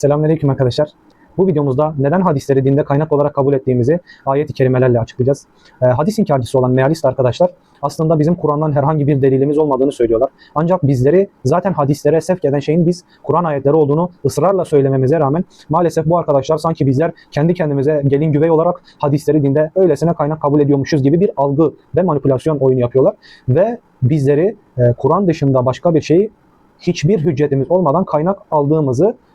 Selamünaleyküm arkadaşlar. Bu videomuzda neden hadisleri dinde kaynak olarak kabul ettiğimizi ayet-i kerimelerle açıklayacağız. Ee, hadis inkarcısı olan mealist arkadaşlar aslında bizim Kur'an'dan herhangi bir delilimiz olmadığını söylüyorlar. Ancak bizleri zaten hadislere sevk eden şeyin biz Kur'an ayetleri olduğunu ısrarla söylememize rağmen maalesef bu arkadaşlar sanki bizler kendi kendimize gelin güvey olarak hadisleri dinde öylesine kaynak kabul ediyormuşuz gibi bir algı ve manipülasyon oyunu yapıyorlar. Ve bizleri e, Kur'an dışında başka bir şeyi hiçbir hüccetimiz olmadan kaynak aldığımızı e,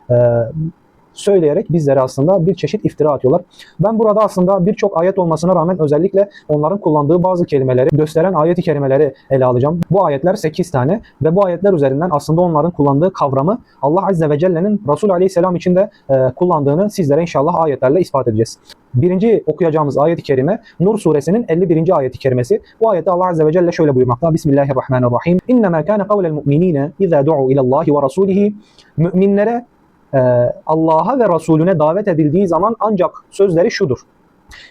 söyleyerek bizlere aslında bir çeşit iftira atıyorlar. Ben burada aslında birçok ayet olmasına rağmen özellikle onların kullandığı bazı kelimeleri gösteren ayet-i kerimeleri ele alacağım. Bu ayetler 8 tane ve bu ayetler üzerinden aslında onların kullandığı kavramı Allah Azze ve Celle'nin Resul Aleyhisselam için de e, kullandığını sizlere inşallah ayetlerle ispat edeceğiz. Birinci okuyacağımız ayet-i kerime Nur suresinin 51. ayet-i kerimesi. Bu ayette Allah Azze ve Celle şöyle buyurmakta. Bismillahirrahmanirrahim. İnnemâ kâne kavlel mu'minîne izâ du'u ilallâhi ve rasûlihi. Müminlere Allah'a ve Resulüne davet edildiği zaman ancak sözleri şudur.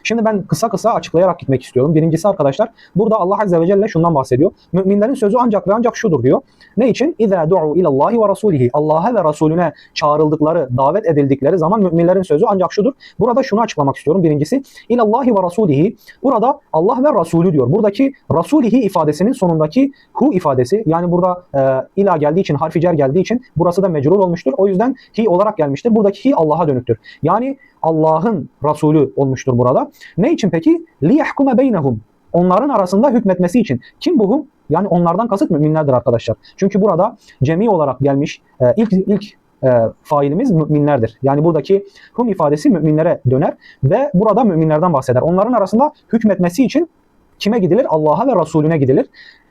Şimdi ben kısa kısa açıklayarak gitmek istiyorum. Birincisi arkadaşlar burada Allah Azze ve Celle şundan bahsediyor. Müminlerin sözü ancak ve ancak şudur diyor. Ne için? İzâ du'u ilallahi ve rasulihi. Allah'a ve Resulüne çağrıldıkları, davet edildikleri zaman müminlerin sözü ancak şudur. Burada şunu açıklamak istiyorum. Birincisi ilallahi ve rasulihi. Burada Allah ve Resulü diyor. Buradaki rasulihi ifadesinin sonundaki hu ifadesi yani burada e, ila geldiği için, harfi cer geldiği için burası da mecrur olmuştur. O yüzden hi olarak gelmiştir. Buradaki hi Allah'a dönüktür. Yani Allah'ın Resulü olmuştur burada. Ne için peki? لِيَحْكُمَ beynehum. Onların arasında hükmetmesi için. Kim bu hum? Yani onlardan kasıt müminlerdir arkadaşlar. Çünkü burada cemi olarak gelmiş e, ilk ilk e, failimiz müminlerdir. Yani buradaki hum ifadesi müminlere döner ve burada müminlerden bahseder. Onların arasında hükmetmesi için kime gidilir? Allah'a ve Resulüne gidilir.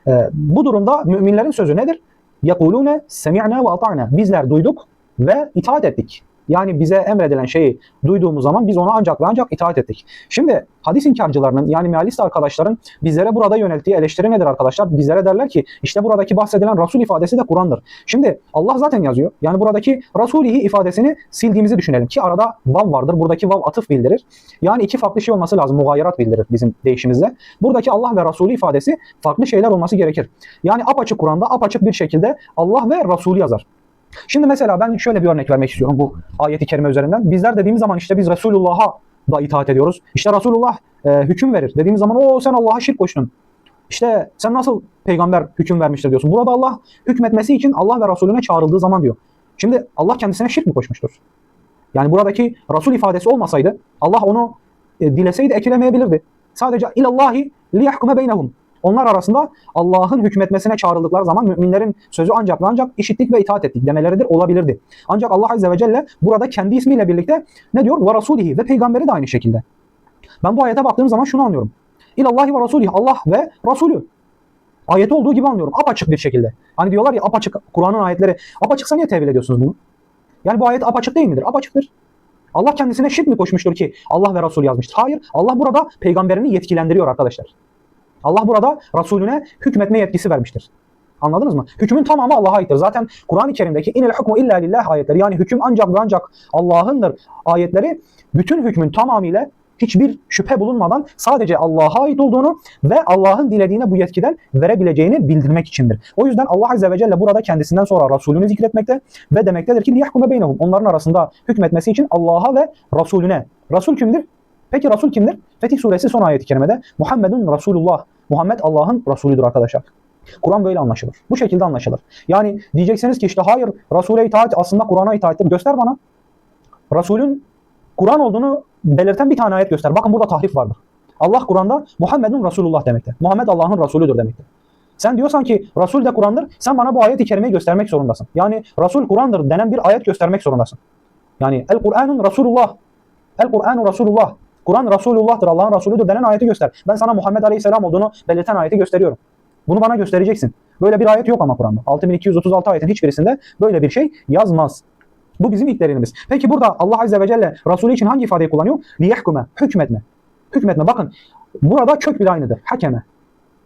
E, bu durumda müminlerin sözü nedir? يَقُولُونَ سَمِعْنَا وَاطَعْنَا Bizler duyduk ve itaat ettik. Yani bize emredilen şeyi duyduğumuz zaman biz ona ancak ve ancak itaat ettik. Şimdi hadis inkarcılarının yani mealist arkadaşların bizlere burada yönelttiği eleştiri nedir arkadaşlar? Bizlere derler ki işte buradaki bahsedilen Resul ifadesi de Kur'an'dır. Şimdi Allah zaten yazıyor. Yani buradaki Rasulihi ifadesini sildiğimizi düşünelim ki arada vav vardır. Buradaki vav atıf bildirir. Yani iki farklı şey olması lazım. Mugayirat bildirir bizim deyişimizde. Buradaki Allah ve Resulü ifadesi farklı şeyler olması gerekir. Yani apaçık Kur'an'da apaçık bir şekilde Allah ve Resulü yazar. Şimdi mesela ben şöyle bir örnek vermek istiyorum bu ayeti kerime üzerinden. Bizler dediğimiz zaman işte biz Resulullah'a da itaat ediyoruz. İşte Resulullah e, hüküm verir. Dediğimiz zaman o sen Allah'a şirk koştun. İşte sen nasıl peygamber hüküm vermiştir diyorsun. Burada Allah hükmetmesi için Allah ve Resulüne çağrıldığı zaman diyor. Şimdi Allah kendisine şirk mi koşmuştur? Yani buradaki Resul ifadesi olmasaydı Allah onu e, dileseydi ekilemeyebilirdi. Sadece ilallahi liyahkume beynehum. Onlar arasında Allah'ın hükmetmesine çağrıldıkları zaman müminlerin sözü ancak ve ancak işittik ve itaat ettik demeleridir olabilirdi. Ancak Allah Azze ve Celle burada kendi ismiyle birlikte ne diyor? Ve Rasulihi ve peygamberi de aynı şekilde. Ben bu ayete baktığım zaman şunu anlıyorum. İlallahi ve Rasulihi Allah ve Resulü. Ayeti olduğu gibi anlıyorum. Apaçık bir şekilde. Hani diyorlar ya apaçık Kur'an'ın ayetleri. Apaçıksa niye tevil ediyorsunuz bunu? Yani bu ayet apaçık değil midir? Apaçıktır. Allah kendisine şirk mi koşmuştur ki Allah ve Resul yazmıştır? Hayır. Allah burada peygamberini yetkilendiriyor arkadaşlar. Allah burada Resulüne hükmetme yetkisi vermiştir. Anladınız mı? Hükmün tamamı Allah'a aittir. Zaten Kur'an-ı Kerim'deki inel hukmu illa lillah ayetleri yani hüküm ancak ve ancak Allah'ındır ayetleri bütün hükmün tamamıyla hiçbir şüphe bulunmadan sadece Allah'a ait olduğunu ve Allah'ın dilediğine bu yetkiden verebileceğini bildirmek içindir. O yüzden Allah Azze ve Celle burada kendisinden sonra Resulünü zikretmekte ve demektedir ki liyahkume beynehum. Onların arasında hükmetmesi için Allah'a ve Resulüne. Resul kimdir? Peki Resul kimdir? Fetih suresi son ayeti kerimede Muhammedun Resulullah. Muhammed Allah'ın Resulüdür arkadaşlar. Kur'an böyle anlaşılır. Bu şekilde anlaşılır. Yani diyeceksiniz ki işte hayır Resul'e itaat aslında Kur'an'a itaattir. Göster bana. Resul'ün Kur'an olduğunu belirten bir tane ayet göster. Bakın burada tahrif vardır. Allah Kur'an'da Muhammedun Resulullah demektir. Muhammed Allah'ın Resulüdür demektir. Sen diyorsan ki Resul de Kur'an'dır. Sen bana bu ayet-i kerimeyi göstermek zorundasın. Yani Resul Kur'an'dır denen bir ayet göstermek zorundasın. Yani El Kur'anun Resulullah. El Kur'anu Resulullah. Kur'an Resulullah'tır, Allah'ın Resulüdür denen ayeti göster. Ben sana Muhammed Aleyhisselam olduğunu belirten ayeti gösteriyorum. Bunu bana göstereceksin. Böyle bir ayet yok ama Kur'an'da. 6236 ayetin hiçbirisinde böyle bir şey yazmaz. Bu bizim ilk delilimiz. Peki burada Allah Azze ve Celle Resulü için hangi ifadeyi kullanıyor? Liyehkume, hükmetme. Hükmetme bakın. Burada kök bile aynıdır. Hakeme.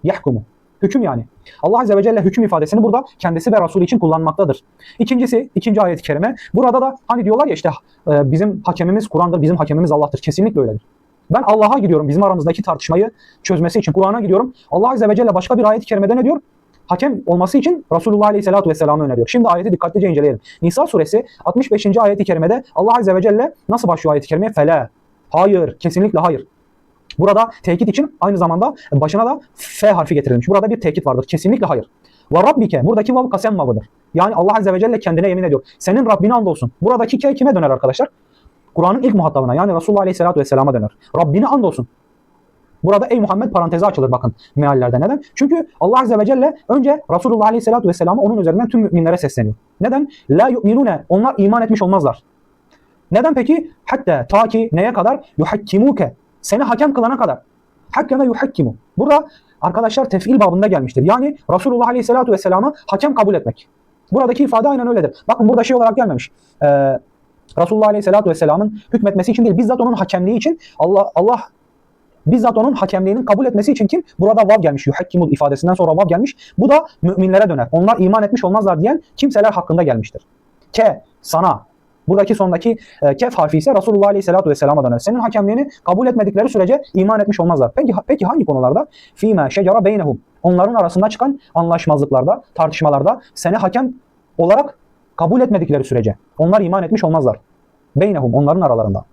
Yahkumu. Hüküm yani. Allah Azze ve Celle hüküm ifadesini burada kendisi ve Resulü için kullanmaktadır. İkincisi, ikinci ayet-i kerime. Burada da hani diyorlar ya işte e, bizim hakemimiz Kur'an'dır, bizim hakemimiz Allah'tır. Kesinlikle öyledir. Ben Allah'a gidiyorum bizim aramızdaki tartışmayı çözmesi için. Kur'an'a gidiyorum. Allah Azze ve Celle başka bir ayet-i kerimede ne diyor? hakem olması için Resulullah Aleyhisselatü Vesselam'ı öneriyor. Şimdi ayeti dikkatlice inceleyelim. Nisa suresi 65. ayeti kerimede Allah Azze ve Celle nasıl başlıyor ayeti kerimeye? Fela. Hayır. Kesinlikle hayır. Burada tekit için aynı zamanda başına da F harfi getirilmiş. Burada bir tekit vardır. Kesinlikle hayır. Ve Rabbike. Buradaki vav kasem vavıdır. Yani Allah Azze ve Celle kendine yemin ediyor. Senin Rabbine andolsun. Buradaki ke kime döner arkadaşlar? Kur'an'ın ilk muhatabına yani Resulullah Aleyhisselatü Vesselam'a döner. Rabbine andolsun. Burada ey Muhammed parantezi açılır bakın meallerde. Neden? Çünkü Allah Azze ve Celle önce Resulullah Aleyhisselatü Vesselam'a onun üzerinden tüm müminlere sesleniyor. Neden? La yu'minune. Onlar iman etmiş olmazlar. Neden peki? Hatta ta ki neye kadar? Yuhakkimuke. Seni hakem kılana kadar. Hakkeme yuhakkimu. Burada arkadaşlar tef'il babında gelmiştir. Yani Resulullah Aleyhisselatü Vesselam'ı hakem kabul etmek. Buradaki ifade aynen öyledir. Bakın burada şey olarak gelmemiş. Ee, Resulullah Aleyhisselatü Vesselam'ın hükmetmesi için değil, bizzat onun hakemliği için Allah Allah bizzat onun hakemliğinin kabul etmesi için kim? Burada vav gelmiş. Yuhakkimul ifadesinden sonra vav gelmiş. Bu da müminlere döner. Onlar iman etmiş olmazlar diyen kimseler hakkında gelmiştir. Ke, sana. Buradaki sondaki e, kef harfi ise Resulullah Aleyhisselatü Vesselam'a döner. Senin hakemliğini kabul etmedikleri sürece iman etmiş olmazlar. Peki, peki hangi konularda? Fîmâ şecera beynehum. Onların arasında çıkan anlaşmazlıklarda, tartışmalarda seni hakem olarak kabul etmedikleri sürece. Onlar iman etmiş olmazlar. Beynehum onların aralarında.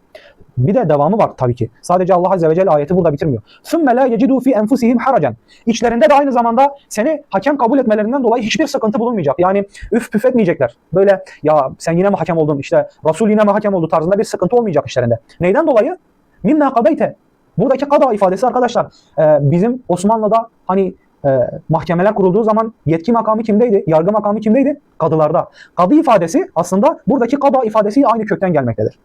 Bir de devamı var tabii ki. Sadece Allah Azze ve Celle ayeti burada bitirmiyor. ثُمَّ لَا يَجِدُوا فِي أَنْفُسِهِمْ حَرَجًا İçlerinde de aynı zamanda seni hakem kabul etmelerinden dolayı hiçbir sıkıntı bulunmayacak. Yani üf püf etmeyecekler. Böyle ya sen yine mi hakem oldun işte Resul yine mi hakem oldu tarzında bir sıkıntı olmayacak işlerinde. Neyden dolayı? مِمَّا قَضَيْتَ Buradaki kada ifadesi arkadaşlar e, bizim Osmanlı'da hani e, mahkemeler kurulduğu zaman yetki makamı kimdeydi? Yargı makamı kimdeydi? Kadılarda. Kadı ifadesi aslında buradaki kada ifadesiyle aynı kökten gelmektedir.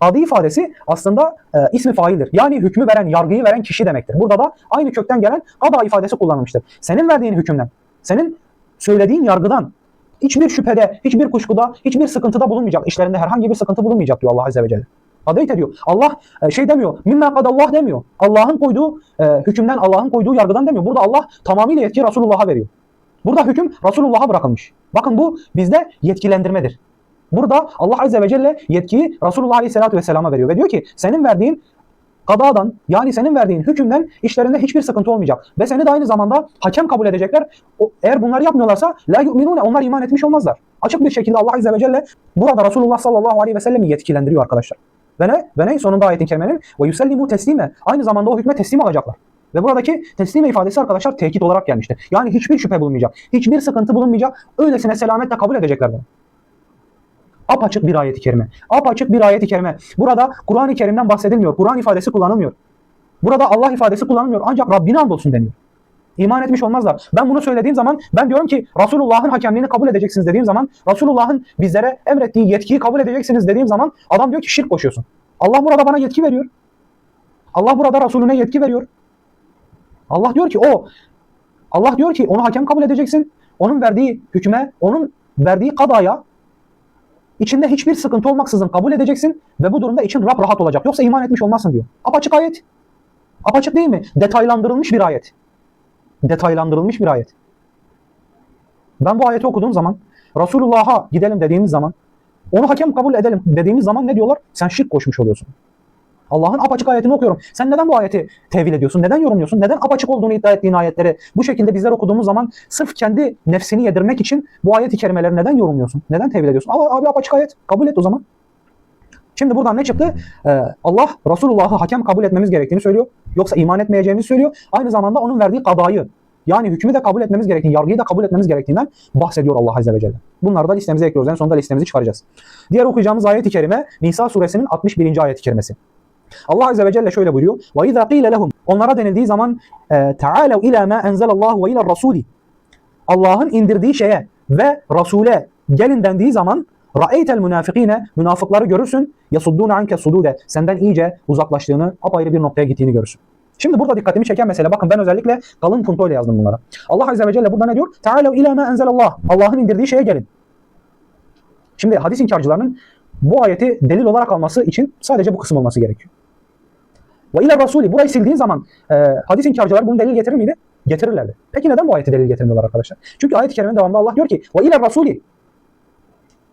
Kadı ifadesi aslında e, ismi faildir. Yani hükmü veren, yargıyı veren kişi demektir. Burada da aynı kökten gelen kada ifadesi kullanılmıştır. Senin verdiğin hükümden, senin söylediğin yargıdan hiçbir şüphede, hiçbir kuşkuda, hiçbir sıkıntıda bulunmayacak. İşlerinde herhangi bir sıkıntı bulunmayacak diyor Allah Azze ve Celle. Adayt ediyor. Allah e, şey demiyor. Mimma kadallah demiyor. Allah'ın koyduğu e, hükümden, Allah'ın koyduğu yargıdan demiyor. Burada Allah tamamıyla yetki Resulullah'a veriyor. Burada hüküm Resulullah'a bırakılmış. Bakın bu bizde yetkilendirmedir. Burada Allah Azze ve Celle yetkiyi Resulullah Aleyhisselatü Vesselam'a veriyor ve diyor ki senin verdiğin kadadan yani senin verdiğin hükümden işlerinde hiçbir sıkıntı olmayacak. Ve seni de aynı zamanda hakem kabul edecekler. O, eğer bunları yapmıyorlarsa la yu'minune onlar iman etmiş olmazlar. Açık bir şekilde Allah Azze ve Celle burada Resulullah sallallahu aleyhi ve sellem'i yetkilendiriyor arkadaşlar. Ve ne? Ve ne? Sonunda ayetin kerimenin ve yusellimu teslime. Aynı zamanda o hükme teslim alacaklar. Ve buradaki teslime ifadesi arkadaşlar tekit olarak gelmiştir. Yani hiçbir şüphe bulunmayacak. Hiçbir sıkıntı bulunmayacak. Öylesine selametle kabul edecekler. Apaçık bir ayet-i kerime. Apaçık bir ayet-i kerime. Burada Kur'an-ı Kerim'den bahsedilmiyor. Kur'an ifadesi kullanılmıyor. Burada Allah ifadesi kullanılmıyor. Ancak Rabbine andolsun deniyor. İman etmiş olmazlar. Ben bunu söylediğim zaman ben diyorum ki Resulullah'ın hakemliğini kabul edeceksiniz dediğim zaman Resulullah'ın bizlere emrettiği yetkiyi kabul edeceksiniz dediğim zaman adam diyor ki şirk koşuyorsun. Allah burada bana yetki veriyor. Allah burada Resulüne yetki veriyor. Allah diyor ki o Allah diyor ki onu hakem kabul edeceksin. Onun verdiği hükme, onun verdiği kadaya içinde hiçbir sıkıntı olmaksızın kabul edeceksin ve bu durumda için rap rahat olacak. Yoksa iman etmiş olmazsın diyor. Apaçık ayet. Apaçık değil mi? Detaylandırılmış bir ayet. Detaylandırılmış bir ayet. Ben bu ayeti okuduğum zaman Resulullah'a gidelim dediğimiz zaman onu hakem kabul edelim dediğimiz zaman ne diyorlar? Sen şirk koşmuş oluyorsun. Allah'ın apaçık ayetini okuyorum. Sen neden bu ayeti tevil ediyorsun? Neden yorumluyorsun? Neden apaçık olduğunu iddia ettiğin ayetleri bu şekilde bizler okuduğumuz zaman sırf kendi nefsini yedirmek için bu ayet-i kerimeleri neden yorumluyorsun? Neden tevil ediyorsun? Abi, abi apaçık ayet. Kabul et o zaman. Şimdi buradan ne çıktı? Ee, Allah Resulullah'ı hakem kabul etmemiz gerektiğini söylüyor. Yoksa iman etmeyeceğimizi söylüyor. Aynı zamanda onun verdiği kadayı yani hükmü de kabul etmemiz gerektiğini, yargıyı da kabul etmemiz gerektiğinden bahsediyor Allah Azze ve Celle. Bunları da listemize ekliyoruz. En sonunda listemizi çıkaracağız. Diğer okuyacağımız ayet-i kerime Nisa suresinin 61. ayet-i kerimesi. Allah Azze ve Celle şöyle buyuruyor. وَاِذَا قِيلَ لَهُمْ Onlara denildiği zaman تَعَالَوْا اِلَى مَا اَنْزَلَ اللّٰهُ وَاِلَى الرَّسُولِ Allah'ın indirdiği şeye ve Resul'e gelin dendiği zaman رَأَيْتَ الْمُنَافِقِينَ Münafıkları görürsün. يَصُدُّونَ عَنْكَ sudude Senden iyice uzaklaştığını, apayrı bir noktaya gittiğini görürsün. Şimdi burada dikkatimi çeken mesele bakın ben özellikle kalın puntoyla yazdım bunlara. Allah Azze ve Celle burada ne diyor? Teala ila ma enzelallah. Allah'ın indirdiği şeye gelin. Şimdi hadis inkarcılarının bu ayeti delil olarak alması için sadece bu kısım olması gerekiyor. Ve ila Rasuli burayı sildiğin zaman e, hadis inkarcılar bunu delil getirir miydi? Getirirlerdi. Peki neden bu ayeti delil getirmiyorlar arkadaşlar? Çünkü ayet-i kerimenin devamında Allah diyor ki ve ila Rasuli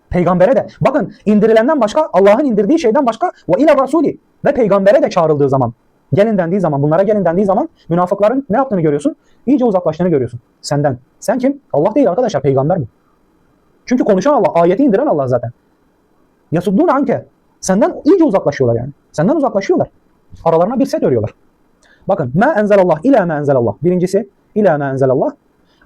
Peygambere de bakın indirilenden başka Allah'ın indirdiği şeyden başka ve ila Rasuli ve peygambere de çağrıldığı zaman gelin dendiği zaman, bunlara gelin dendiği zaman münafıkların ne yaptığını görüyorsun? İyice uzaklaştığını görüyorsun senden. Sen kim? Allah değil arkadaşlar, peygamber bu. Çünkü konuşan Allah, ayeti indiren Allah zaten. Yasuddun anke. Senden iyice uzaklaşıyorlar yani. Senden uzaklaşıyorlar. Aralarına bir set örüyorlar. Bakın, ma enzelallah ila ma enzelallah. Birincisi, ila ma enzelallah.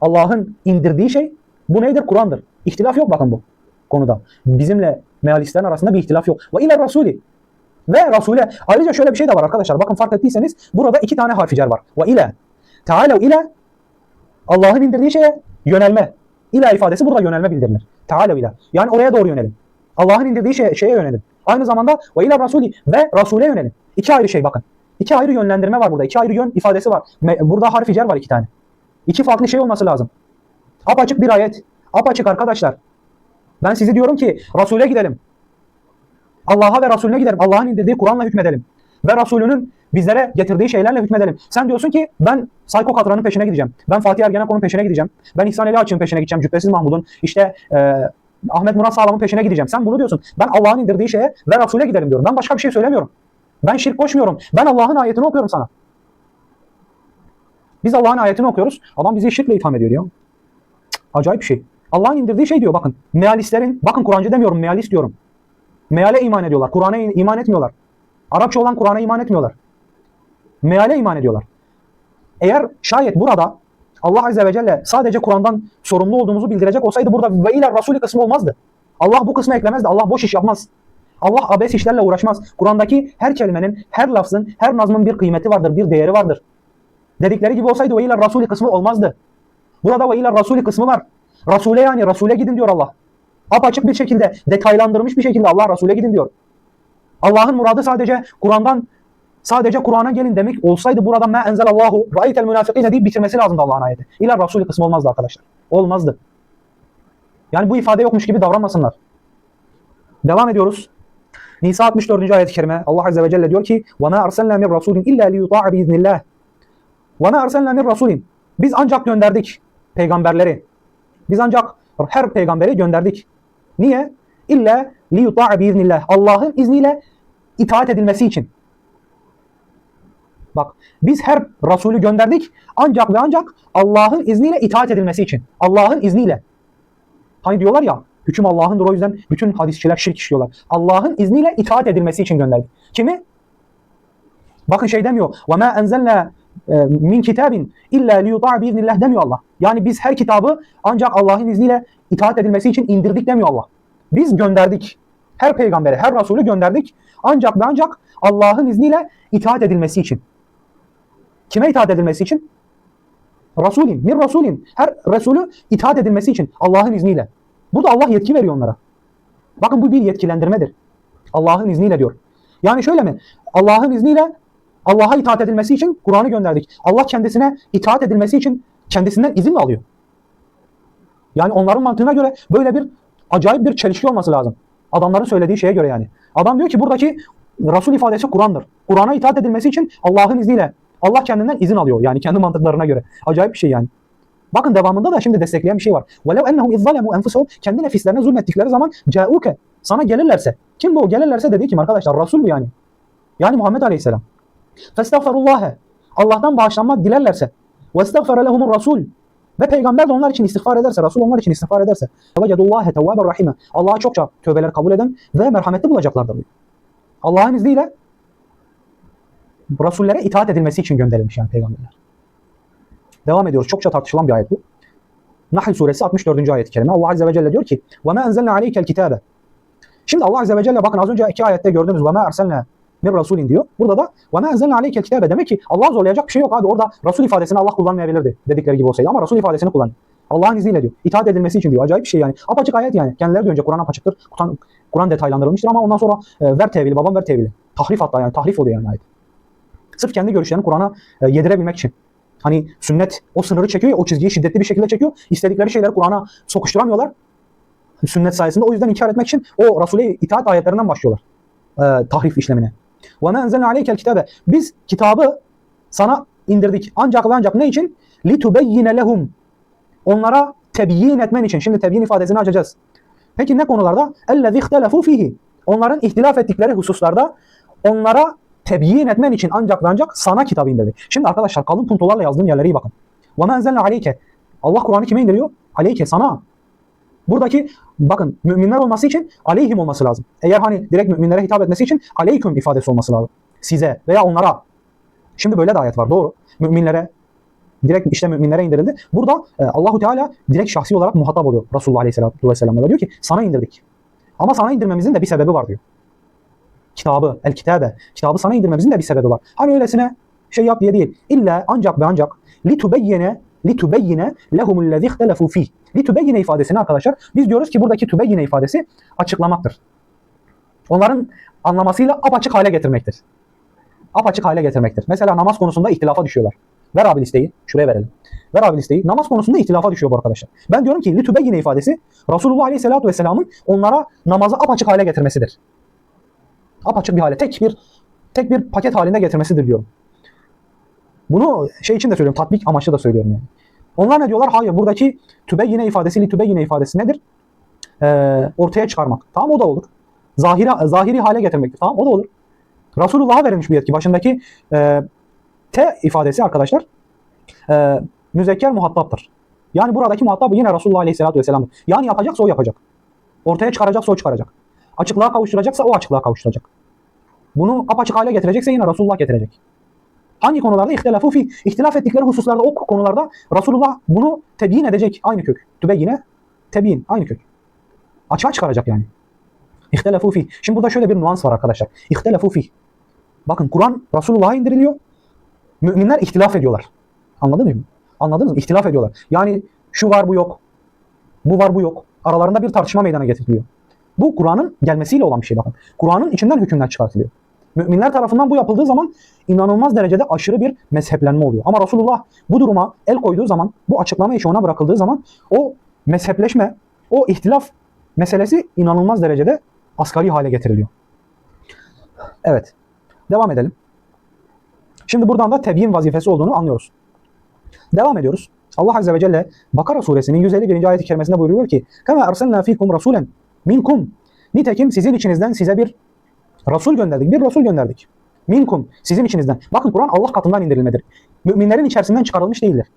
Allah'ın indirdiği şey bu nedir? Kur'an'dır. İhtilaf yok bakın bu konuda. Bizimle mealistlerin arasında bir ihtilaf yok. Ve ile Rasuli. Ve Rasule. Ayrıca şöyle bir şey de var arkadaşlar. Bakın fark ettiyseniz burada iki tane harfi cer var. Ve ile. Teala ile Allah'ın indirdiği şeye yönelme. İla ifadesi burada yönelme bildirilir. Teala ile. Yani oraya doğru yönelin. Allah'ın indirdiği şeye, şeye yönelin. Aynı zamanda ve ile Rasuli ve Rasule yönelin. İki ayrı şey bakın. İki ayrı yönlendirme var burada. İki ayrı yön ifadesi var. Burada harfi cer var iki tane. İki farklı şey olması lazım. Apaçık bir ayet. Apaçık arkadaşlar. Ben size diyorum ki Resul'e gidelim. Allah'a ve Resulüne gidelim. Allah'ın indirdiği Kur'an'la hükmedelim. Ve Resulünün bizlere getirdiği şeylerle hükmedelim. Sen diyorsun ki ben Sayko Katran'ın peşine gideceğim. Ben Fatih Ergenekon'un peşine gideceğim. Ben İhsan Ali Açık'ın peşine gideceğim. Cübbesiz Mahmud'un işte e, Ahmet Murat Sağlam'ın peşine gideceğim. Sen bunu diyorsun. Ben Allah'ın indirdiği şeye ve Resul'e gidelim diyorum. Ben başka bir şey söylemiyorum. Ben şirk koşmuyorum. Ben Allah'ın ayetini okuyorum sana. Biz Allah'ın ayetini okuyoruz. Adam bizi şirkle itham ediyor ya. Acayip bir şey. Allah'ın indirdiği şey diyor bakın. Mealistlerin, bakın Kur'ancı demiyorum, mealist diyorum. Meale iman ediyorlar. Kur'an'a iman etmiyorlar. Arapça olan Kur'an'a iman etmiyorlar. Meale iman ediyorlar. Eğer şayet burada Allah Azze ve Celle sadece Kur'an'dan sorumlu olduğumuzu bildirecek olsaydı burada ve ile Resulü kısmı olmazdı. Allah bu kısmı eklemezdi. Allah boş iş yapmaz. Allah abes işlerle uğraşmaz. Kur'an'daki her kelimenin, her lafzın, her nazmın bir kıymeti vardır, bir değeri vardır. Dedikleri gibi olsaydı ve ile Resulü kısmı olmazdı. Burada ve ile Resulü kısmı var. Resul'e yani Resul'e gidin diyor Allah. Apaçık bir şekilde, detaylandırmış bir şekilde Allah Resul'e gidin diyor. Allah'ın muradı sadece Kur'an'dan sadece Kur'an'a gelin demek olsaydı burada ma enzelallahu ra'aytel münafikine deyip bitirmesi lazımdı Allah'ın ayeti. İla Resulü kısmı olmazdı arkadaşlar. Olmazdı. Yani bu ifade yokmuş gibi davranmasınlar. Devam ediyoruz. Nisa 64. ayet-i kerime Allah Azze ve Celle diyor ki وَمَا أَرْسَلْنَا مِنْ رَسُولٍ إِلَّا لِيُطَاعَ بِإِذْنِ اللّٰهِ وَمَا أَرْسَلْنَا مِنْ رَسُولٍ Biz ancak gönderdik peygamberleri. Biz ancak her peygamberi gönderdik. Niye? İlla liyuta'a biiznillah. Allah'ın izniyle itaat edilmesi için. Bak biz her Resulü gönderdik ancak ve ancak Allah'ın izniyle itaat edilmesi için. Allah'ın izniyle. Hani diyorlar ya hüküm Allah'ındır o yüzden bütün hadisçiler şirk işliyorlar. Allah'ın izniyle itaat edilmesi için gönderdik. Kimi? Bakın şey demiyor. وَمَا أَنْزَلْنَا e, min kitabin illa liyuta'a biiznillah demiyor Allah. Yani biz her kitabı ancak Allah'ın izniyle itaat edilmesi için indirdik demiyor Allah. Biz gönderdik. Her peygambere, her Resulü gönderdik. Ancak ve ancak Allah'ın izniyle itaat edilmesi için. Kime itaat edilmesi için? Resulin, mir Resulin. Her Resulü itaat edilmesi için Allah'ın izniyle. Burada Allah yetki veriyor onlara. Bakın bu bir yetkilendirmedir. Allah'ın izniyle diyor. Yani şöyle mi? Allah'ın izniyle Allah'a itaat edilmesi için Kur'an'ı gönderdik. Allah kendisine itaat edilmesi için kendisinden izin mi alıyor? Yani onların mantığına göre böyle bir acayip bir çelişki olması lazım. Adamların söylediği şeye göre yani. Adam diyor ki buradaki Resul ifadesi Kur'an'dır. Kur'an'a itaat edilmesi için Allah'ın izniyle Allah kendinden izin alıyor. Yani kendi mantıklarına göre. Acayip bir şey yani. Bakın devamında da şimdi destekleyen bir şey var. وَلَوْ اَنَّهُمْ اِذْظَلَمُوا اَنْفُسَهُمْ Kendi nefislerine zulmettikleri zaman ca'uke Sana gelirlerse. Kim bu o? Gelirlerse dediği kim arkadaşlar? Resul bu yani. Yani Muhammed Aleyhisselam. فَاسْتَغْفَرُوا Allah'tan bağışlanmak dilerlerse. وَاسْتَغْفَرَ لَهُمُ الرَّسُولُ Ve peygamber de onlar için istiğfar ederse, Resul onlar için istiğfar ederse. وَجَدُوا اللّٰهَ تَوَّابًا rahime. Allah'a çokça tövbeler kabul eden ve merhametli bulacaklardır. diyor. Allah'ın izniyle Resullere itaat edilmesi için gönderilmiş yani peygamberler. Devam ediyoruz. Çokça tartışılan bir ayet bu. Nahl suresi 64. ayet-i kerime. Allah Azze ve Celle diyor ki وَمَا أَنْزَلْنَا عَلَيْكَ الْكِتَابَ Şimdi Allah Azze ve Celle bakın az önce iki ayette gördünüz وَمَا أَرْسَلْنَا bir Resulin diyor. Burada da وَمَا اَنْزَلْنَا عَلَيْكَ الْكِتَابَ Demek ki Allah zorlayacak bir şey yok abi. Orada Resul ifadesini Allah kullanmayabilirdi dedikleri gibi olsaydı. Ama Resul ifadesini kullanıyor. Allah'ın izniyle diyor. İtaat edilmesi için diyor. Acayip bir şey yani. Apaçık ayet yani. Kendileri de önce Kur'an apaçıktır. Kur'an, Kur'an detaylandırılmıştır ama ondan sonra e, ver tevili, babam ver tevili. Tahrif hatta yani. Tahrif oluyor yani ayet. Sırf kendi görüşlerini Kur'an'a e, yedirebilmek için. Hani sünnet o sınırı çekiyor ya, o çizgiyi şiddetli bir şekilde çekiyor. İstedikleri şeyleri Kur'an'a sokuşturamıyorlar. Sünnet sayesinde o yüzden inkar etmek için o Resul'e itaat ayetlerinden başlıyorlar. E, tahrif işlemine. وَمَا اَنْزَلْنَا عَلَيْكَ الْكِتَابَ Biz kitabı sana indirdik. Ancak ve ancak ne için? لِتُبَيِّنَ لَهُمْ Onlara tebyin etmen için. Şimdi tebyin ifadesini açacağız. Peki ne konularda? اَلَّذِي اخْتَلَفُوا ف۪يهِ Onların ihtilaf ettikleri hususlarda onlara tebyin etmen için ancak ve ancak sana kitabı indirdik. Şimdi arkadaşlar kalın puntolarla yazdığım yerlere iyi bakın. وَمَا اَنْزَلْنَا عَلَيْكَ Allah Kur'an'ı kime indiriyor? Aleyke sana. Buradaki bakın müminler olması için aleyhim olması lazım. Eğer hani direkt müminlere hitap etmesi için aleyküm ifadesi olması lazım. Size veya onlara. Şimdi böyle de ayet var doğru. Müminlere direkt işte müminlere indirildi. Burada e, Allahu Teala direkt şahsi olarak muhatap oluyor Resulullah Aleyhisselatü Vesselam'la. Diyor ki sana indirdik. Ama sana indirmemizin de bir sebebi var diyor. Kitabı, el kitabe. Kitabı sana indirmemizin de bir sebebi var. Hani öylesine şey yap diye değil. İlla ancak ve ancak litubeyyene litubeyyine lehumullezî ihtelefû fîh. Litubeyyine ifadesini arkadaşlar biz diyoruz ki buradaki tübeyyine ifadesi açıklamaktır. Onların anlamasıyla apaçık hale getirmektir. Apaçık hale getirmektir. Mesela namaz konusunda ihtilafa düşüyorlar. Ver abi listeyi. Şuraya verelim. Ver abi listeyi. Namaz konusunda ihtilafa düşüyor bu arkadaşlar. Ben diyorum ki litubeyyine ifadesi Resulullah Aleyhisselatü Vesselam'ın onlara namazı apaçık hale getirmesidir. Apaçık bir hale. Tek bir tek bir paket halinde getirmesidir diyorum. Bunu şey için de söylüyorum. Tatbik amaçlı da söylüyorum yani. Onlar ne diyorlar? Hayır buradaki tübe yine ifadesi, li tübe yine ifadesi nedir? Ee, ortaya çıkarmak. Tamam o da olur. Zahiri, zahiri hale getirmek. Tamam o da olur. Resulullah'a verilmiş bir yetki. Başındaki e, T ifadesi arkadaşlar e, müzekker muhataptır. Yani buradaki muhatap yine Resulullah Aleyhisselatü Vesselam'dır. Yani yapacaksa o yapacak. Ortaya çıkaracaksa o çıkaracak. Açıklığa kavuşturacaksa o açıklığa kavuşturacak. Bunu apaçık hale getirecekse yine Resulullah getirecek. Hangi konularda ihtilafu fi? İhtilaf ettikleri hususlarda o konularda Resulullah bunu tebyin edecek. Aynı kök. Tübe yine tebyin. Aynı kök. Açığa çıkaracak yani. İhtilafu fi. Şimdi burada şöyle bir nuans var arkadaşlar. İhtilafu fi. Bakın Kur'an Resulullah'a indiriliyor. Müminler ihtilaf ediyorlar. Anladınız mı? Anladınız mı? İhtilaf ediyorlar. Yani şu var bu yok. Bu var bu yok. Aralarında bir tartışma meydana getiriliyor. Bu Kur'an'ın gelmesiyle olan bir şey bakın. Kur'an'ın içinden hükümler çıkartılıyor. Müminler tarafından bu yapıldığı zaman inanılmaz derecede aşırı bir mezheplenme oluyor. Ama Resulullah bu duruma el koyduğu zaman, bu açıklama işi ona bırakıldığı zaman o mezhepleşme, o ihtilaf meselesi inanılmaz derecede asgari hale getiriliyor. Evet, devam edelim. Şimdi buradan da tebyin vazifesi olduğunu anlıyoruz. Devam ediyoruz. Allah Azze ve Celle Bakara suresinin 151. ayet-i kerimesinde buyuruyor ki: "Kema ersalna fikum rasulen minkum. Nitekim sizin içinizden size bir Resul gönderdik. Bir Resul gönderdik. Minkum. Sizin içinizden. Bakın Kur'an Allah katından indirilmedir. Müminlerin içerisinden çıkarılmış değildir.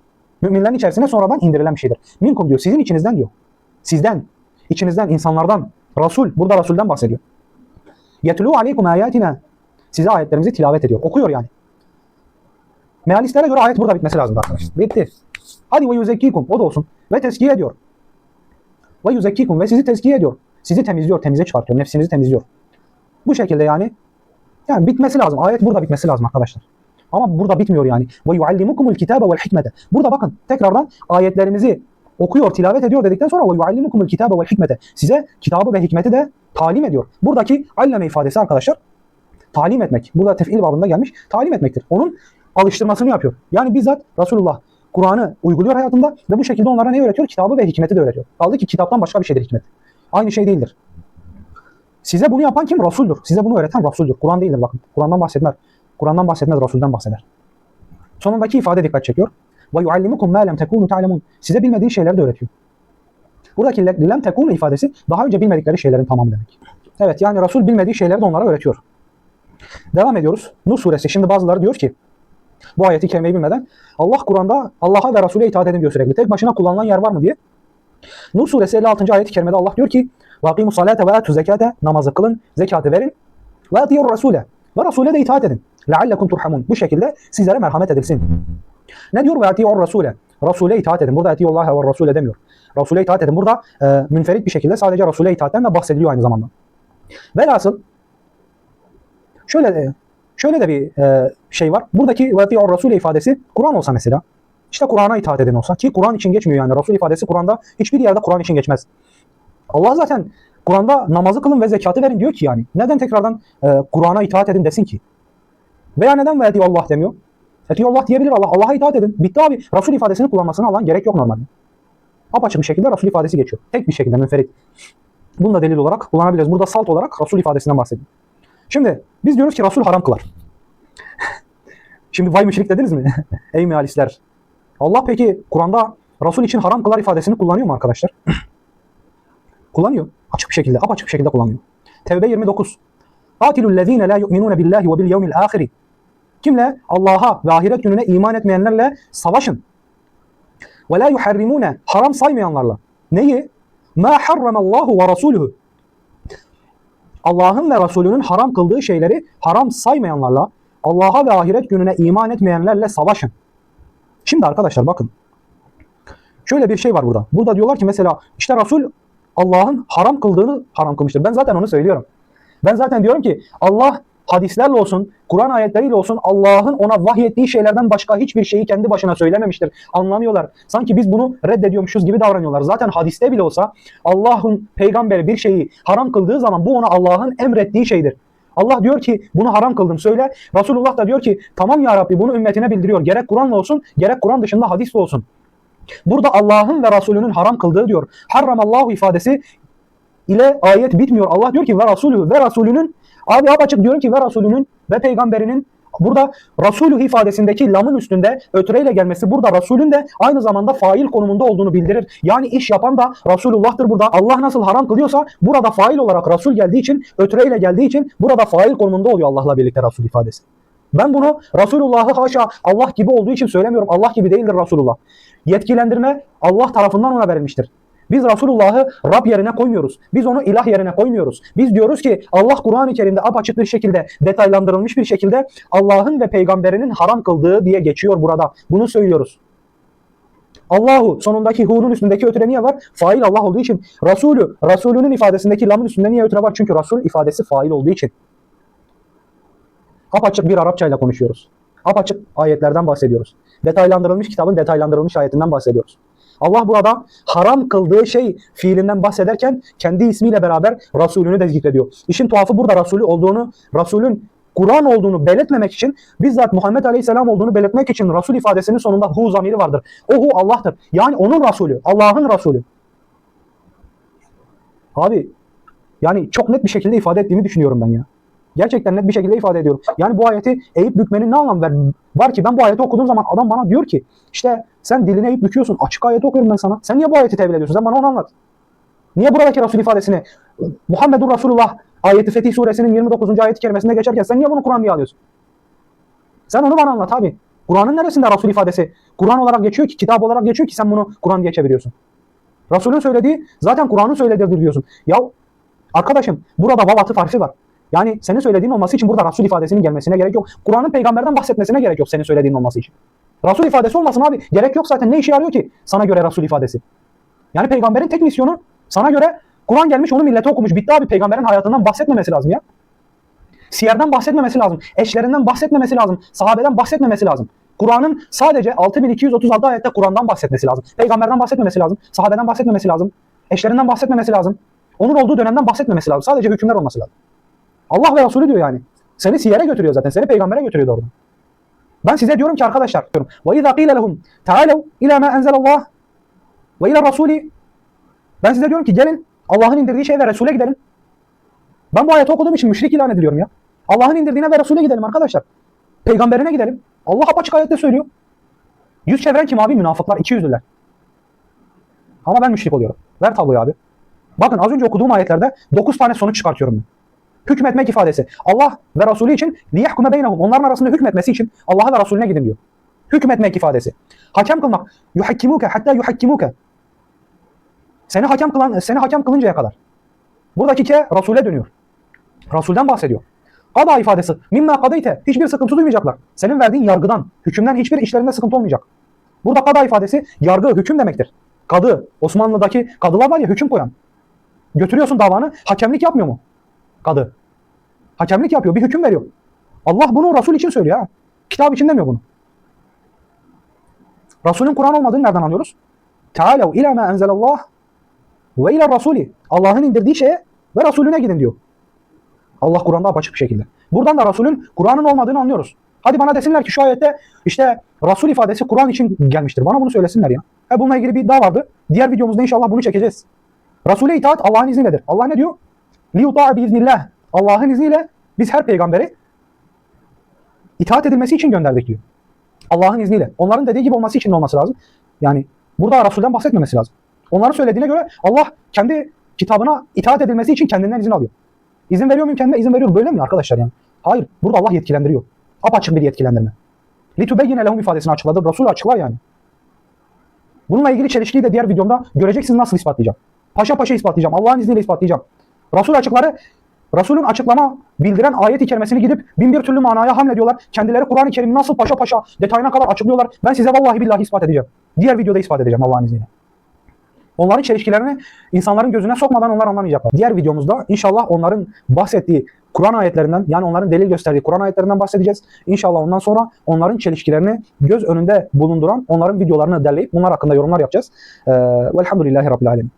Müminlerin içerisine sonradan indirilen bir şeydir. Minkum diyor. Sizin içinizden diyor. Sizden. içinizden, insanlardan. Resul. Burada Resul'den bahsediyor. Yetlu aleykum ayatina. Size ayetlerimizi tilavet ediyor. Okuyor yani. Mealistlere göre ayet burada bitmesi lazım arkadaşlar. Bitti. Hadi ve yuzekkikum. O da olsun. Ve tezkiye ediyor. Ve yuzekkikum. Ve sizi tezkiye ediyor. Sizi temizliyor, temize çıkartıyor. Nefsinizi temizliyor. Bu şekilde yani yani bitmesi lazım. Ayet burada bitmesi lazım arkadaşlar. Ama burada bitmiyor yani. Ve yuallimukumul kitabe vel hikmete. Burada bakın tekrardan ayetlerimizi okuyor, tilavet ediyor dedikten sonra ve yuallimukumul kitabe vel hikmete. Size kitabı ve hikmeti de talim ediyor. Buradaki alleme ifadesi arkadaşlar talim etmek. Burada tefil babında gelmiş. Talim etmektir. Onun alıştırmasını yapıyor. Yani bizzat Resulullah Kur'an'ı uyguluyor hayatında ve bu şekilde onlara ne öğretiyor? Kitabı ve hikmeti de öğretiyor. Kaldı ki kitaptan başka bir şeydir hikmet. Aynı şey değildir. Size bunu yapan kim? Resul'dür. Size bunu öğreten Resul'dür. Kur'an değildir bakın. Kur'an'dan bahsetmez. Kur'an'dan bahsetmez, Resul'den bahseder. Sonundaki ifade dikkat çekiyor. Ve yuallimukum ma lem tekunu ta'lemun. Size bilmediğin şeyleri de öğretiyor. Buradaki lem tekunu ifadesi daha önce bilmedikleri şeylerin tamamı demek. Evet yani Resul bilmediği şeyleri de onlara öğretiyor. Devam ediyoruz. Nuh suresi. Şimdi bazıları diyor ki bu ayeti kelimeyi bilmeden Allah Kur'an'da Allah'a ve Resul'e itaat edin diyor sürekli. Tek başına kullanılan yer var mı diye. Nuh suresi 56. ayet-i kerimede Allah diyor ki وَاقِيمُ salate ve atu zekate namazı kılın, zekatı verin. Ve atiyur rasule ve Resul'e de itaat edin. لَعَلَّكُمْ turhamun. Bu şekilde sizlere merhamet edilsin. Ne diyor? Ve atiyur rasule. Resul'e itaat edin. Burada atiyullah ve Resul'e demiyor. Resul'e itaat edin. Burada e, münferit bir şekilde sadece Resul'e itaatten de bahsediliyor aynı zamanda. Velhasıl şöyle de şöyle de bir e, şey var. Buradaki ve atiyur rasule ifadesi Kur'an olsa mesela. işte Kur'an'a itaat edin olsa ki Kur'an için geçmiyor yani. Resul ifadesi Kur'an'da hiçbir yerde Kur'an için geçmez. Allah zaten Kur'an'da namazı kılın ve zekatı verin diyor ki yani. Neden tekrardan e, Kur'an'a itaat edin desin ki? Veya neden ve Allah demiyor? Allah diyebilir Allah. Allah'a itaat edin. Bitti abi. Resul ifadesini kullanmasına alan gerek yok normalde. Apaçık bir şekilde Resul ifadesi geçiyor. Tek bir şekilde münferit. Bunu da delil olarak kullanabiliriz. Burada salt olarak Resul ifadesinden bahsediyor. Şimdi biz diyoruz ki Resul haram kılar. Şimdi vay müşrik dediniz mi? Ey mealistler. Allah peki Kur'an'da Resul için haram kılar ifadesini kullanıyor mu arkadaşlar? kullanıyor. Açık bir şekilde, apaçık bir şekilde kullanıyor. Tevbe 29. Katilul lezine la yu'minun billahi ve bil yevmil ahiri. Kimle? Allah'a ve ahiret gününe iman etmeyenlerle savaşın. Ve la yuharrimune haram saymayanlarla. Neyi? Ma harramallahu ve rasuluhu. Allah'ın ve Resulünün haram kıldığı şeyleri haram saymayanlarla, Allah'a ve ahiret gününe iman etmeyenlerle savaşın. Şimdi arkadaşlar bakın. Şöyle bir şey var burada. Burada diyorlar ki mesela işte Resul Allah'ın haram kıldığını haram kılmıştır. Ben zaten onu söylüyorum. Ben zaten diyorum ki Allah hadislerle olsun, Kur'an ayetleriyle olsun Allah'ın ona vahyettiği şeylerden başka hiçbir şeyi kendi başına söylememiştir. Anlamıyorlar. Sanki biz bunu reddediyormuşuz gibi davranıyorlar. Zaten hadiste bile olsa Allah'ın peygamberi bir şeyi haram kıldığı zaman bu ona Allah'ın emrettiği şeydir. Allah diyor ki bunu haram kıldım söyle. Resulullah da diyor ki tamam ya Rabbi bunu ümmetine bildiriyor. Gerek Kur'an'la olsun gerek Kur'an dışında hadisle olsun. Burada Allah'ın ve Resulünün haram kıldığı diyor. Harramallahu ifadesi ile ayet bitmiyor. Allah diyor ki ve Resulü ve Resulünün abi apaçık diyor ki ve Resulünün ve peygamberinin burada Resulü ifadesindeki lamın üstünde ötüreyle gelmesi burada Resulün de aynı zamanda fail konumunda olduğunu bildirir. Yani iş yapan da Resulullah'tır burada. Allah nasıl haram kılıyorsa burada fail olarak Resul geldiği için ötüreyle geldiği için burada fail konumunda oluyor Allah'la birlikte Resul ifadesi. Ben bunu Resulullah'ı haşa Allah gibi olduğu için söylemiyorum. Allah gibi değildir Resulullah. Yetkilendirme Allah tarafından ona verilmiştir. Biz Resulullah'ı Rab yerine koymuyoruz. Biz onu ilah yerine koymuyoruz. Biz diyoruz ki Allah Kur'an-ı Kerim'de apaçık bir şekilde detaylandırılmış bir şekilde Allah'ın ve peygamberinin haram kıldığı diye geçiyor burada. Bunu söylüyoruz. Allahu sonundaki hu'nun üstündeki ötüre niye var? Fail Allah olduğu için. Resulü, Resulünün ifadesindeki lamın üstünde niye ötüre var? Çünkü Resul ifadesi fail olduğu için. Apaçık bir Arapçayla konuşuyoruz. Apaçık ayetlerden bahsediyoruz. Detaylandırılmış kitabın detaylandırılmış ayetinden bahsediyoruz. Allah burada haram kıldığı şey fiilinden bahsederken kendi ismiyle beraber Resulünü de zikrediyor. İşin tuhafı burada Resulü olduğunu, Resulün Kur'an olduğunu belirtmemek için bizzat Muhammed Aleyhisselam olduğunu belirtmek için Resul ifadesinin sonunda hu zamiri vardır. O hu Allah'tır. Yani onun Resulü, Allah'ın Resulü. Abi yani çok net bir şekilde ifade ettiğimi düşünüyorum ben ya. Gerçekten net bir şekilde ifade ediyorum. Yani bu ayeti eğip bükmenin ne anlamı var, var ki? Ben bu ayeti okuduğum zaman adam bana diyor ki işte sen dilini eğip büküyorsun. Açık ayeti okuyorum ben sana. Sen niye bu ayeti tevil ediyorsun? Sen bana onu anlat. Niye buradaki Resul ifadesini Muhammedur Resulullah ayeti Fetih suresinin 29. ayeti kerimesinde geçerken sen niye bunu Kur'an diye alıyorsun? Sen onu bana anlat abi. Kur'an'ın neresinde Resul ifadesi? Kur'an olarak geçiyor ki, kitap olarak geçiyor ki sen bunu Kur'an diye çeviriyorsun. Resulün söylediği zaten Kur'an'ın söylediğidir diyorsun. Ya arkadaşım burada vav atıf harfi var. Yani senin söylediğin olması için burada Resul ifadesinin gelmesine gerek yok. Kur'an'ın peygamberden bahsetmesine gerek yok senin söylediğin olması için. Resul ifadesi olmasın abi. Gerek yok zaten. Ne işe yarıyor ki sana göre Resul ifadesi? Yani peygamberin tek misyonu sana göre Kur'an gelmiş onu millete okumuş. Bitti abi peygamberin hayatından bahsetmemesi lazım ya. Siyerden bahsetmemesi lazım. Eşlerinden bahsetmemesi lazım. Sahabeden bahsetmemesi lazım. Kur'an'ın sadece 6236 ayette Kur'an'dan bahsetmesi lazım. Peygamberden bahsetmemesi lazım. Sahabeden bahsetmemesi lazım. Eşlerinden bahsetmemesi lazım. Onun olduğu dönemden bahsetmemesi lazım. Sadece hükümler olması lazım. Allah ve Resulü diyor yani. Seni siyere götürüyor zaten. Seni peygambere götürüyor oradan. Ben size diyorum ki arkadaşlar diyorum. Ve izâ qîle lehum teâlev ilâ mâ enzelallah ve ilâ rasûlî Ben size diyorum ki gelin Allah'ın indirdiği şey ve Resul'e gidelim. Ben bu ayeti okuduğum için müşrik ilan ediliyorum ya. Allah'ın indirdiğine ve Resul'e gidelim arkadaşlar. Peygamberine gidelim. Allah apaçık ayette söylüyor. Yüz çeviren kim abi? Münafıklar. iki yüzlüler. Ama ben müşrik oluyorum. Ver tabloyu abi. Bakın az önce okuduğum ayetlerde 9 tane sonuç çıkartıyorum ben. Hükmetmek ifadesi. Allah ve Resulü için liyahkume beynehum. Onların arasında hükmetmesi için Allah'a ve Resulüne gidin diyor. Hükmetmek ifadesi. Hakem kılmak. Yuhakkimuke hatta yuhakkimuke. Seni hakem kılan, seni hakem kılıncaya kadar. Buradaki ke Resul'e dönüyor. Resul'den bahsediyor. Kada ifadesi. Mimma kadayte. Hiçbir sıkıntı duymayacaklar. Senin verdiğin yargıdan, hükümden hiçbir işlerinde sıkıntı olmayacak. Burada kada ifadesi yargı, hüküm demektir. Kadı. Osmanlı'daki kadılar var ya hüküm koyan. Götürüyorsun davanı. Hakemlik yapmıyor mu? Kadı. Hakemlik yapıyor. Bir hüküm veriyor. Allah bunu Resul için söylüyor ha. Kitap için demiyor bunu. Resulün Kur'an olmadığını nereden anlıyoruz? Tealev ila ma enzelallah ve ila rasuli. Allah'ın indirdiği şeye ve Resulüne gidin diyor. Allah Kur'an'da apaçık bir şekilde. Buradan da Resulün Kur'an'ın olmadığını anlıyoruz. Hadi bana desinler ki şu ayette işte Resul ifadesi Kur'an için gelmiştir. Bana bunu söylesinler ya. E bununla ilgili bir iddia vardı. Diğer videomuzda inşallah bunu çekeceğiz. Resul'e itaat Allah'ın izniyle. Allah ne diyor? Liyuta'a biiznillah. Allah'ın izniyle biz her peygamberi itaat edilmesi için gönderdik diyor. Allah'ın izniyle. Onların dediği gibi olması için de olması lazım. Yani burada Resul'den bahsetmemesi lazım. Onların söylediğine göre Allah kendi kitabına itaat edilmesi için kendinden izin alıyor. İzin veriyor muyum kendime? İzin veriyorum. Böyle mi arkadaşlar yani? Hayır. Burada Allah yetkilendiriyor. Apaçık bir yetkilendirme. Litübeyyine lehum ifadesini açıkladı. Resul açıklar yani. Bununla ilgili çelişkiyi de diğer videomda göreceksiniz nasıl ispatlayacağım. Paşa paşa ispatlayacağım. Allah'ın izniyle ispatlayacağım. Resul açıkları Resul'ün açıklama bildiren ayet-i kerimesini gidip bin bir türlü manaya hamlediyorlar. Kendileri Kur'an-ı Kerim'i nasıl paşa paşa detayına kadar açıklıyorlar. Ben size vallahi billahi ispat edeceğim. Diğer videoda ispat edeceğim Allah'ın izniyle. Onların çelişkilerini insanların gözüne sokmadan onlar anlamayacaklar. Diğer videomuzda inşallah onların bahsettiği Kur'an ayetlerinden yani onların delil gösterdiği Kur'an ayetlerinden bahsedeceğiz. İnşallah ondan sonra onların çelişkilerini göz önünde bulunduran onların videolarını derleyip bunlar hakkında yorumlar yapacağız. Ee, velhamdülillahi Rabbil Alemin.